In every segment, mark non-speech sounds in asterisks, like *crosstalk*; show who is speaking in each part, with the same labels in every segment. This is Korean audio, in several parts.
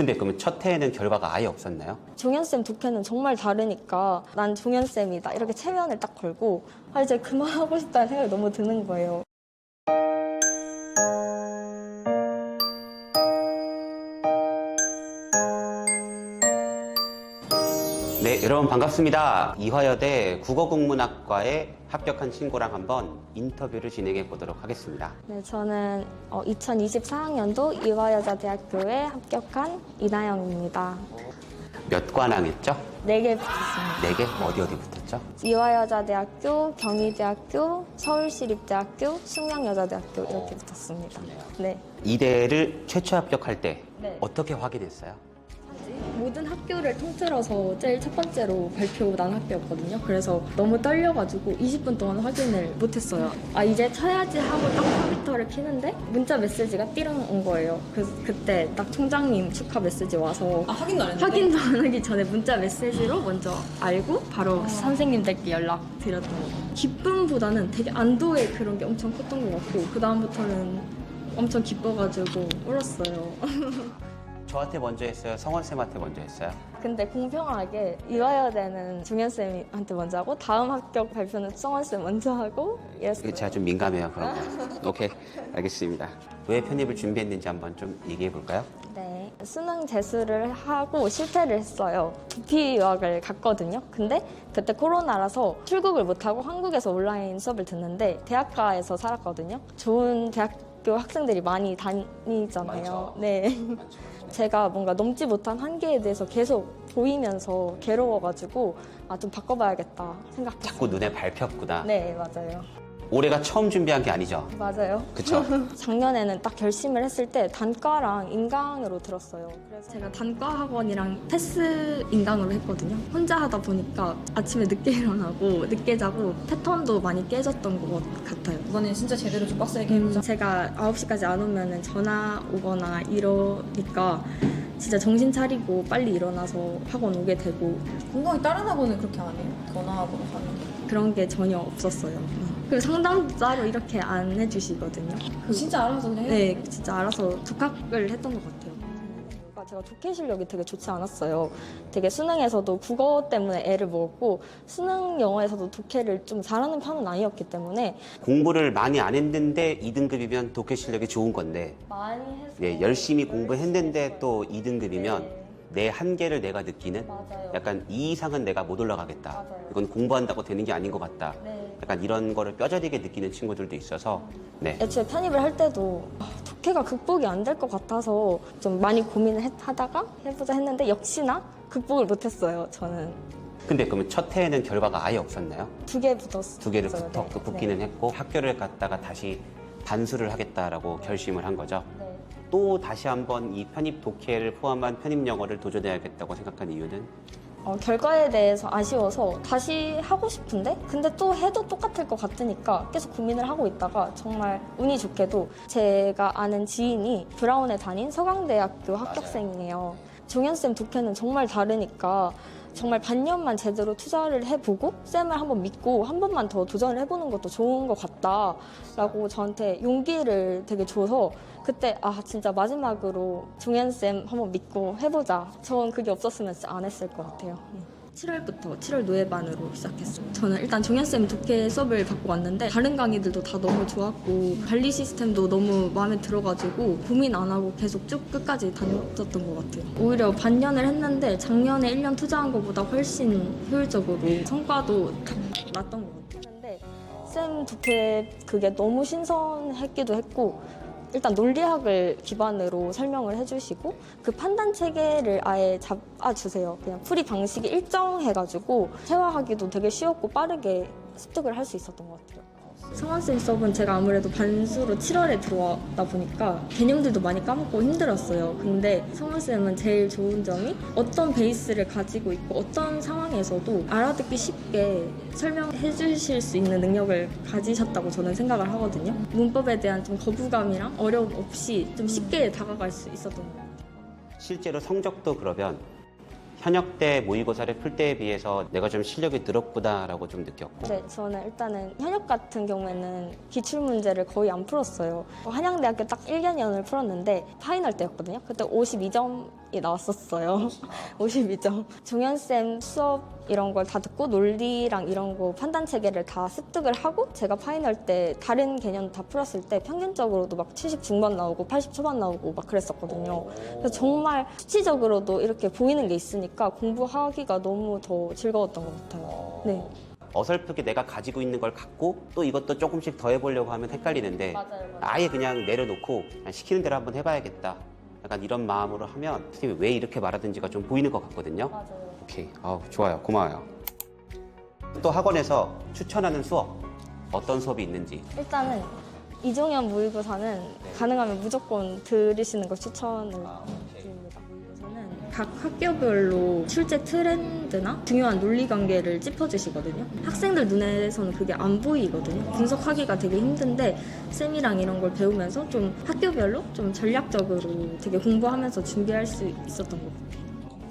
Speaker 1: 근데 그러면 첫 해에는 결과가 아예 없었나요?
Speaker 2: 종현쌤 독해는 정말 다르니까 난 종현쌤이다 이렇게 체면을 딱 걸고 아 이제 그만하고 싶다는 생각이 너무 드는 거예요.
Speaker 1: 네, 여러분 반갑습니다. 이화여대 국어국문학과에 합격한 친구랑 한번 인터뷰를 진행해 보도록 하겠습니다.
Speaker 2: 네, 저는 2024학년도 이화여자대학교에 합격한 이나영입니다.
Speaker 1: 몇 관왕 했죠?
Speaker 2: 네 개 붙었습니다.
Speaker 1: 네 개? 어디 어디 붙었죠?
Speaker 2: 이화여자대학교, 경희대학교, 서울시립대학교, 숙명여자대학교 이렇게 붙었습니다. 네.
Speaker 1: 이 대를 최초 합격할 때
Speaker 2: 네.
Speaker 1: 어떻게 확인했어요?
Speaker 2: 모든 학교를 통틀어서 제일 첫 번째로 발표 난 학교였거든요. 그래서 너무 떨려가지고 20분 동안 확인을 못했어요. 아 이제 쳐야지 하고 딱 컴퓨터를 키는데 문자 메시지가 띠랑 온 거예요. 그래서 그때 딱 총장님 축하 메시지 와서
Speaker 3: 아 확인도 안 했는데?
Speaker 2: 확인도 안 하기 전에 문자 메시지로 먼저 알고 바로 선생님들께 연락 드렸던 거. 기쁨보다는 되게 안도의 그런 게 엄청 컸던 것 같고 그 다음부터는 엄청 기뻐가지고 울었어요. *laughs*
Speaker 1: 저한테 먼저 했어요? 성원 쌤한테 먼저 했어요?
Speaker 2: 근데 공평하게 이화여대는 중현 쌤한테 먼저 하고 다음 합격 발표는 성원 쌤 먼저 하고 이랬어요.
Speaker 1: 제가 좀 민감해요, 그런 거. 오케이, 알겠습니다. 왜 편입을 준비했는지 한번 좀 얘기해 볼까요?
Speaker 2: 네. 수능 재수를 하고 실패를 했어요. 두피 유학을 갔거든요. 근데 그때 코로나라서 출국을 못하고 한국에서 온라인 수업을 듣는데 대학가에서 살았거든요. 좋은 대학교 학생들이 많이 다니잖아요.
Speaker 1: 많죠.
Speaker 2: 네. 제가 뭔가 넘지 못한 한계에 대해서 계속 보이면서 괴로워가지고 아 좀 바꿔봐야겠다 생각했어요.
Speaker 1: 자꾸 눈에 밟혔구나.
Speaker 2: 네, 맞아요.
Speaker 1: 올해가 처음 준비한 게 아니죠?
Speaker 2: 맞아요.
Speaker 1: 그쵸? *laughs*
Speaker 2: 작년에는 딱 결심을 했을 때 단과랑 인강으로 들었어요. 그래서 제가 단과 학원이랑 패스 인강으로 했거든요. 혼자 하다 보니까 아침에 늦게 *laughs* 일어나고 늦게 자고 패턴도 많이 깨졌던 것 같아요.
Speaker 3: 이번엔 진짜 제대로 좀 빡세게 해보자
Speaker 2: 제가 9시까지 안 오면 전화 오거나 이러니까 진짜 정신 차리고 빨리 일어나서 학원 오게 되고
Speaker 3: 건강히 다른 학원은 그렇게 안 해요 전화학원 하는 게
Speaker 2: 그런 게 전혀 없었어요. 그리고 상담도 따로 이렇게 안 해주시거든요. 그
Speaker 3: 진짜 알아서 해요
Speaker 2: 네, 진짜 알아서 독학을 했던 것 같아요. 그러니까 제가 독해 실력이 되게 좋지 않았어요. 되게 수능에서도 국어 때문에 애를 먹었고 수능 영어에서도 독해를 좀 잘하는 편은 아니었기 때문에
Speaker 1: 공부를 많이 안 했는데 2등급이면 독해 실력이 좋은 건데
Speaker 2: 많이 해서
Speaker 1: 네, 열심히 공부했는데 또 2등급이면
Speaker 2: 네.
Speaker 1: 내 한계를 내가 느끼는
Speaker 2: 맞아요.
Speaker 1: 약간 이 이상은 내가 못 올라가겠다.
Speaker 2: 맞아요.
Speaker 1: 이건 공부한다고 되는 게 아닌 것 같다.
Speaker 2: 네.
Speaker 1: 약간 이런 거를 뼈저리게 느끼는 친구들도 있어서 네.
Speaker 2: 애초에 편입을 할 때도 아, 독해가 극복이 안 될 것 같아서 좀 많이 고민을 했- 하다가 해보자 했는데 역시나 극복을 못했어요. 저는
Speaker 1: 근데 그러면 첫 해에는 결과가 아예 없었나요?
Speaker 2: 두 개 붙었어요.
Speaker 1: 두 개를
Speaker 2: 네.
Speaker 1: 붙어, 그 붙기는
Speaker 2: 네.
Speaker 1: 했고 학교를 갔다가 다시 반수를 하겠다라고 결심을 한 거죠.
Speaker 2: 네.
Speaker 1: 또 다시 한번 이 편입 독해를 포함한 편입 영어를 도전해야겠다고 생각한 이유는
Speaker 2: 어, 결과에 대해서 아쉬워서 다시 하고 싶은데 근데 또 해도 똑같을 것 같으니까 계속 고민을 하고 있다가 정말 운이 좋게도 제가 아는 지인이 브라운에 다닌 서강대학교 합격생이에요. 종현쌤 독해는 정말 다르니까 정말 반년만 제대로 투자를 해보고 쌤을 한번 믿고 한 번만 더 도전을 해보는 것도 좋은 것 같다라고 저한테 용기를 되게 줘서 그때 아 진짜 마지막으로 종현 쌤 한번 믿고 해보자. 전 그게 없었으면 진짜 안 했을 것 같아요. 7월부터 7월 노예반으로 시작했어요. 저는 일단 종현쌤 독해 수업을 받고 왔는데 다른 강의들도 다 너무 좋았고 관리 시스템도 너무 마음에 들어가지고 고민 안 하고 계속 쭉 끝까지 다녔었던 것 같아요. 오히려 반년을 했는데 작년에 1년 투자한 것보다 훨씬 효율적으로 성과도 났던 것 같아요. 쌤 독해 그게 너무 신선했기도 했고 일단 논리학을 기반으로 설명을 해주시고 그 판단 체계를 아예 잡아주세요. 그냥 풀이 방식이 일정해가지고 회화하기도 되게 쉬웠고 빠르게 습득을 할 수 있었던 것 같아요. 성원쌤 수업은 제가 아무래도 반수로 7월에 들어왔다 보니까 개념들도 많이 까먹고 힘들었어요. 근데 성원쌤은 제일 좋은 점이 어떤 베이스를 가지고 있고 어떤 상황에서도 알아듣기 쉽게 설명해 주실 수 있는 능력을 가지셨다고 저는 생각을 하거든요. 문법에 대한 좀 거부감이랑 어려움 없이 좀 쉽게 다가갈 수 있었던 것 같아요.
Speaker 1: 실제로 성적도 그러면 현역 때 모의고사를 풀 때에 비해서 내가 좀 실력이 늘었구나라고 좀 느꼈고
Speaker 2: 네, 저는 일단은 현역 같은 경우에는 기출 문제를 거의 안 풀었어요. 한양대학교 딱 1개년을 풀었는데 파이널 때였거든요. 그때 52점 50점 이 나왔었어요. *laughs* 52점. 종현쌤 수업 이런 걸 다 듣고 논리랑 이런 거 판단 체계를 다 습득을 하고 제가 파이널 때 다른 개념 다 풀었을 때 평균적으로도 막 70 중반 나오고 80 초반 나오고 막 그랬었거든요. 그래서 정말 수치적으로도 이렇게 보이는 게 있으니까 공부하기가 너무 더 즐거웠던 것 같아요. 네.
Speaker 1: 어설프게 내가 가지고 있는 걸 갖고 또 이것도 조금씩 더 해보려고 하면 헷갈리는데
Speaker 2: 맞아요.
Speaker 1: 아예 그냥 내려놓고 그냥 시키는 대로 한번 해봐야겠다. 약간 이런 마음으로 하면 선생님이 왜 이렇게 말하든지가 좀 보이는 것 같거든요.
Speaker 2: 맞아요.
Speaker 1: 오케이. 아 좋아요. 고마워요. 또 학원에서 추천하는 수업 어떤 수업이 있는지
Speaker 2: 일단은 이종현 모의고사는 가능하면 무조건 들으시는 걸 추천을. 모의고사는 각 학교별로 출제 트렌드나 중요한 논리 관계를 짚어주시거든요. 학생들 눈에서는 그게 안 보이거든요. 분석하기가 되게 힘든데 쌤이랑 이런 걸 배우면서 좀 학교별로 좀 전략적으로 되게 공부하면서 준비할 수 있었던 것 같아요.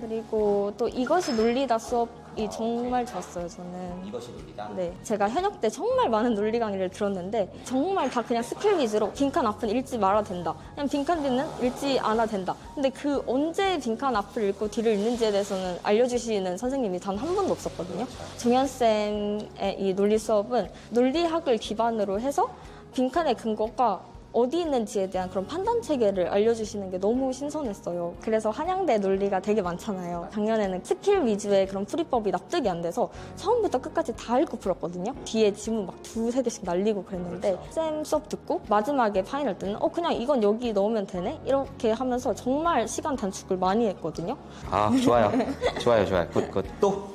Speaker 2: 그리고 또 이것이 논리다 수업 이 정말 좋았어요. 저는.
Speaker 1: 이것이 논리다.
Speaker 2: 네, 제가 현역 때 정말 많은 논리 강의를 들었는데 정말 다 그냥 스킬 위주로 빈칸 앞은 읽지 말아도 된다. 그냥 빈칸 뒤는 읽지 않아도 된다. 근데 그 언제 빈칸 앞을 읽고 뒤를 읽는지에 대해서는 알려주시는 선생님이 단한 번도 없었거든요. 정현 쌤의 이 논리 수업은 논리학을 기반으로 해서 빈칸의 근거가 어디 있는지에 대한 그런 판단 체계를 알려주시는 게 너무 신선했어요. 그래서 한양대 논리가 되게 많잖아요. 작년에는 스킬 위주의 그런 풀이법이 납득이 안 돼서 처음부터 끝까지 다 읽고 풀었거든요. 뒤에 지문 막 두세 개씩 날리고 그랬는데 쌤 수업 듣고 마지막에 파이널 때는 어 그냥 이건 여기 넣으면 되네 이렇게 하면서 정말 시간 단축을 많이 했거든요.
Speaker 1: 아 좋아요. *laughs* 좋아요. 좋아요. 굿 굿. 또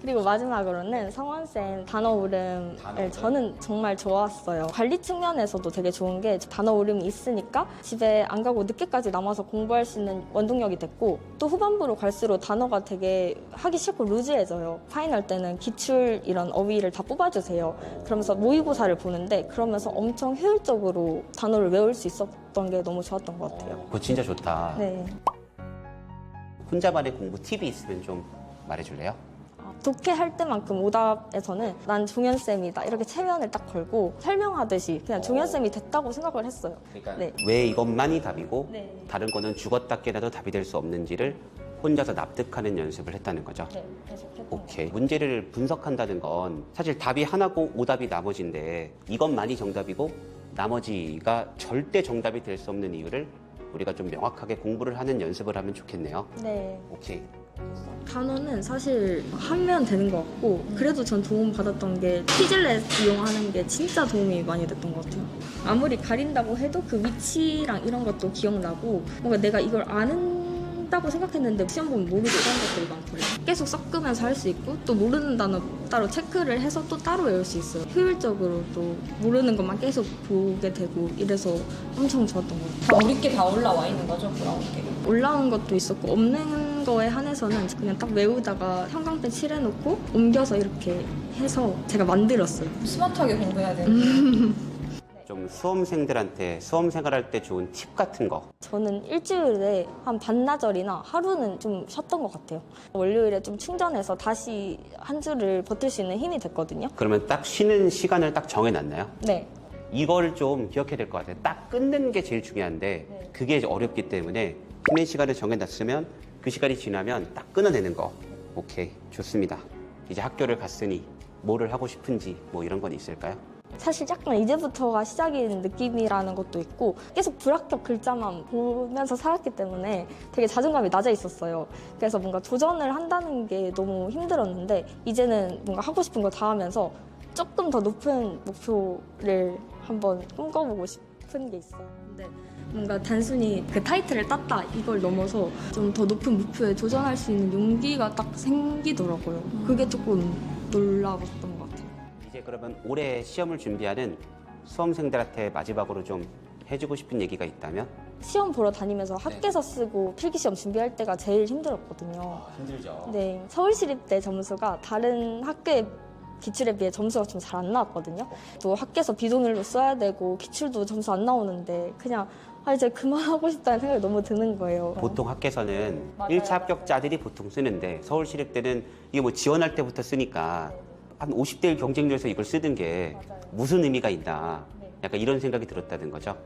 Speaker 2: 그리고 마지막으로는 성원쌤 단어 오름을 저는 정말 좋았어요. 관리 측면에서도 되게 좋은 게 단어 오름이 있으니까 집에 안 가고 늦게까지 남아서 공부할 수 있는 원동력이 됐고 또 후반부로 갈수록 단어가 되게 하기 싫고 루즈해져요. 파이널 때는 기출 이런 어휘를 다 뽑아주세요. 그러면서 모의고사를 보는데 그러면서 엄청 효율적으로 단어를 외울 수 있었던 게 너무 좋았던 것 같아요.
Speaker 1: 그거 진짜 좋다.
Speaker 2: 네.
Speaker 1: 혼자만의 공부 팁이 있으면 좀 말해줄래요?
Speaker 2: 독해할 때만큼 오답에서는 난 종현쌤이다 이렇게 체면을 딱 걸고 설명하듯이 그냥 종현쌤이 됐다고 생각을 했어요.
Speaker 1: 그러니까
Speaker 2: 네.
Speaker 1: 왜 이것만이 답이고
Speaker 2: 네.
Speaker 1: 다른 거는 죽었다 깨나도 답이 될 수 없는지를 혼자서 납득하는 연습을 했다는 거죠.
Speaker 2: 네, 계속했던
Speaker 1: 오케이. 문제를 분석한다는 건 사실 답이 하나고 오답이 나머지인데 이것만이 정답이고 나머지가 절대 정답이 될 수 없는 이유를 우리가 좀 명확하게 공부를 하는 연습을 하면 좋겠네요.
Speaker 2: 거. 네.
Speaker 1: 오케이.
Speaker 2: 단어는 사실 하면 되는 것 같고 그래도 전 도움 받았던 게 퀴즐렛 이용하는 게 진짜 도움이 많이 됐던 것 같아요. 아무리 가린다고 해도 그 위치랑 이런 것도 기억나고 뭔가 내가 이걸 아는 다고 생각했는데 시험 보면 모르고 이런 것들이 많거든요. 계속 섞으면서 할 수 있고 또 모르는 단어 따로 체크를 해서 또 따로 외울 수 있어요. 효율적으로 또 모르는 것만 계속 보게 되고 이래서 엄청 좋았던 것 같아요.
Speaker 3: 다 우리께 다 올라와 있는 거죠, 브라운께.
Speaker 2: 올라온 것도 있었고 없는 거에 한해서는 그냥 딱 외우다가 형광펜 칠해놓고 옮겨서 이렇게 해서 제가 만들었어요.
Speaker 3: 스마트하게 공부해야 되는 *laughs*
Speaker 1: 좀 수험생들한테 수험 생활할 때 좋은 팁 같은 거.
Speaker 2: 저는 일주일에 한 반나절이나 하루는 좀 쉬었던 것 같아요. 월요일에 좀 충전해서 다시 한 주를 버틸 수 있는 힘이 됐거든요.
Speaker 1: 그러면 딱 쉬는 시간을 딱 정해놨나요?
Speaker 2: 네.
Speaker 1: 이걸 좀 기억해야 될 것 같아요. 딱 끊는 게 제일 중요한데
Speaker 2: 네.
Speaker 1: 그게 어렵기 때문에 쉬는 시간을 정해놨으면 그 시간이 지나면 딱 끊어내는 거. 오케이 좋습니다. 이제 학교를 갔으니 뭐를 하고 싶은지 뭐 이런 건 있을까요?
Speaker 2: 사실 약간 이제부터가 시작인 느낌이라는 것도 있고 계속 불합격 글자만 보면서 살았기 때문에 되게 자존감이 낮아 있었어요. 그래서 뭔가 도전을 한다는 게 너무 힘들었는데 이제는 뭔가 하고 싶은 거 다 하면서 조금 더 높은 목표를 한번 꿈꿔보고 싶은 게 있어요. 근데 뭔가 단순히 그 타이틀을 땄다 이걸 넘어서 좀 더 높은 목표에 도전할 수 있는 용기가 딱 생기더라고요. 그게 조금 놀라웠던 것 같아요.
Speaker 1: 이제 그러면 올해 시험을 준비하는 수험생들한테 마지막으로 좀 해주고 싶은 얘기가 있다면?
Speaker 2: 시험 보러 다니면서 학계서 쓰고 필기시험 준비할 때가 제일 힘들었거든요.
Speaker 1: 힘들죠.
Speaker 2: 네, 서울시립 대 점수가 다른 학교의 기출에 비해 점수가 좀 잘 안 나왔거든요. 또 학계서 비동일로 써야 되고 기출도 점수 안 나오는데 그냥 아 이제 그만하고 싶다는 생각이 너무 드는 거예요.
Speaker 1: 보통 학교에서는
Speaker 2: 맞아요,
Speaker 1: 일 1차 합격자들이 보통 쓰는데 서울시립대는 이게 뭐 지원할 때부터 쓰니까 한 50대 1 경쟁률에서 이걸 쓰는 게
Speaker 2: 맞아요.
Speaker 1: 무슨 의미가 있나
Speaker 2: 네.
Speaker 1: 약간 이런 생각이 들었다는 거죠.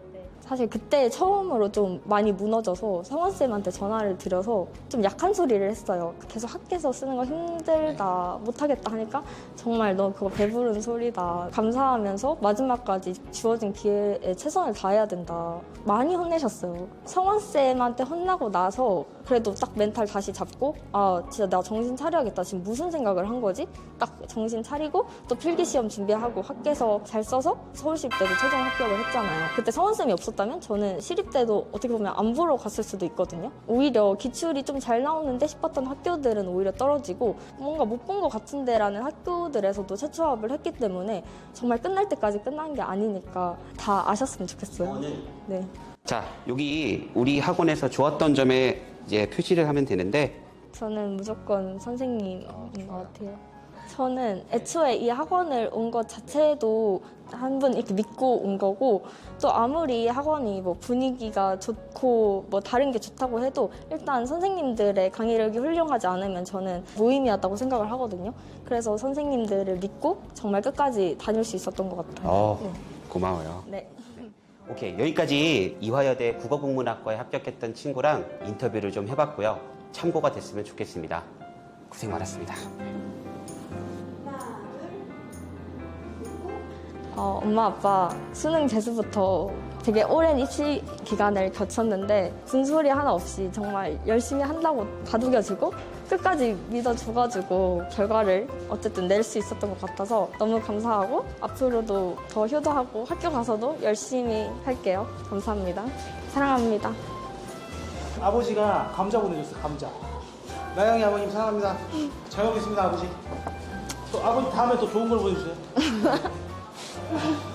Speaker 2: 사실 그때 처음으로 좀 많이 무너져서 성원쌤한테 전화를 드려서 좀 약한 소리를 했어요. 계속 학교에서 쓰는 거 힘들다, 못하겠다 하니까 정말 너 그거 배부른 소리다. 감사하면서 마지막까지 주어진 기회에 최선을 다해야 된다. 많이 혼내셨어요. 성원쌤한테 혼나고 나서 그래도 딱 멘탈 다시 잡고 아 진짜 나 정신 차려야겠다. 지금 무슨 생각을 한 거지? 딱 정신 차리고 또 필기 시험 준비하고 학교에서 잘 써서 서울시 때도 최종 합격을 했잖아요. 그때 성원쌤이 없었 다면 저는 시립 때도 어떻게 보면 안 보러 갔을 수도 있거든요. 오히려 기출이 좀 잘 나오는데 싶었던 학교들은 오히려 떨어지고 뭔가 못 본 것 같은데라는 학교들에서도 최초합을 했기 때문에 정말 끝날 때까지 끝난 게 아니니까 다 아셨으면 좋겠어요. 네.
Speaker 1: 자, 여기 우리 학원에서 좋았던 점에 이제 표시를 하면 되는데
Speaker 2: 저는 무조건 선생님인 것 같아요. 저는 애초에 이 학원을 온 것 자체도 한 분 이렇게 믿고 온 거고 또 아무리 학원이 뭐 분위기가 좋고 뭐 다른 게 좋다고 해도 일단 선생님들의 강의력이 훌륭하지 않으면 저는 모임이었다고 생각을 하거든요. 그래서 선생님들을 믿고 정말 끝까지 다닐 수 있었던 것 같아요.
Speaker 1: 어,
Speaker 2: 네.
Speaker 1: 고마워요.
Speaker 2: 네.
Speaker 1: 오케이 국문학과에 이화여대 국어국문학과에 합격했던 친구랑 인터뷰를 좀 해봤고요. 참고가 됐으면 좋겠습니다. 고생 많았습니다.
Speaker 2: 어, 엄마 아빠 수능 재수부터 되게 오랜 입시 기간을 거쳤는데 군소리 하나 없이 정말 열심히 한다고 다독여주고 끝까지 믿어줘가지고 결과를 어쨌든 낼 수 있었던 것 같아서 너무 감사하고 앞으로도 더 효도하고 학교 가서도 열심히 할게요. 감사합니다. 사랑합니다.
Speaker 4: 아버지가 감자 보내줬어 감자 나영이 아버님 사랑합니다 잘 먹겠습니다 아버지 또 아버지 다음에 또 좋은 걸 보여주세요 *laughs* う。